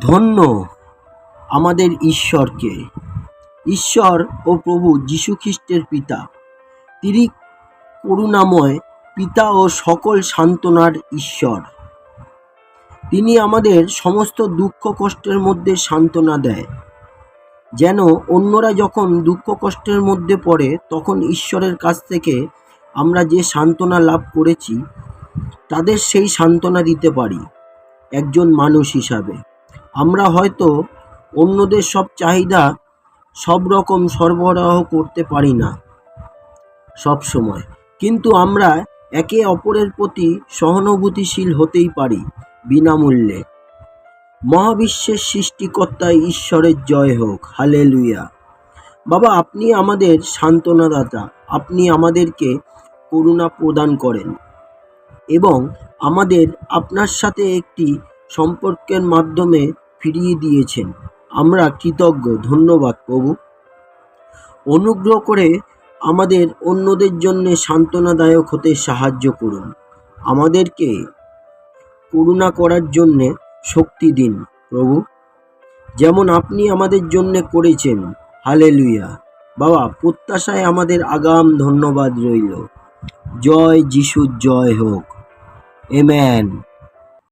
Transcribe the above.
ধন্য আমাদের ঈশ্বরকে। ঈশ্বর ও প্রভু যীশুখ্রিস্টের পিতা। তিনি করুণাময় পিতা ও সকল সান্ত্বনার ঈশ্বর। তিনি আমাদের সমস্ত দুঃখ কষ্টের মধ্যে সান্ত্বনা দেয়। যেন অন্যরা যখন দুঃখ কষ্টের মধ্যে পড়ে, তখন ঈশ্বরের কাছ থেকে আমরা যে সান্ত্বনা লাভ করেছি, তাদের সেই সান্ত্বনা দিতে পারি একজন মানুষ হিসাবে। আমরা হয়তো অন্যদের সব চাহিদা সব রকম সরবরাহ করতে পারি না সব সময়। কিন্তু আমরা একে অপরের প্রতি সহানুভূতিশীল হতেই পারি বিনামূল্যে। মহাবিশ্বের সৃষ্টিকর্তা ঈশ্বরের জয় হোক, হালেলুয়া। বাবা, আপনি আমাদের সান্ত্বনাদাতা, আপনি আমাদেরকে করুণা প্রদান করেন এবং আমাদের আপনার সাথে একটি সম্পর্কের মাধ্যমে ফিরিয়ে দিয়েছেন। আমরা কৃতজ্ঞ, ধন্যবাদ প্রভু। অনুগ্রহ করে আমাদের অন্যদের জন্য সান্ত্বনাদায়ক হতে সাহায্য করুন। আমাদেরকে করুণা করার জন্যে শক্তি দিন প্রভু। যেমন আপনি আমাদের জন্য করেছেন হালে লুইয়া বাবা, প্রত্যাশায় আমাদের আগাম ধন্যবাদ রইল। জয় যিশুর জয় হোক। এম্যান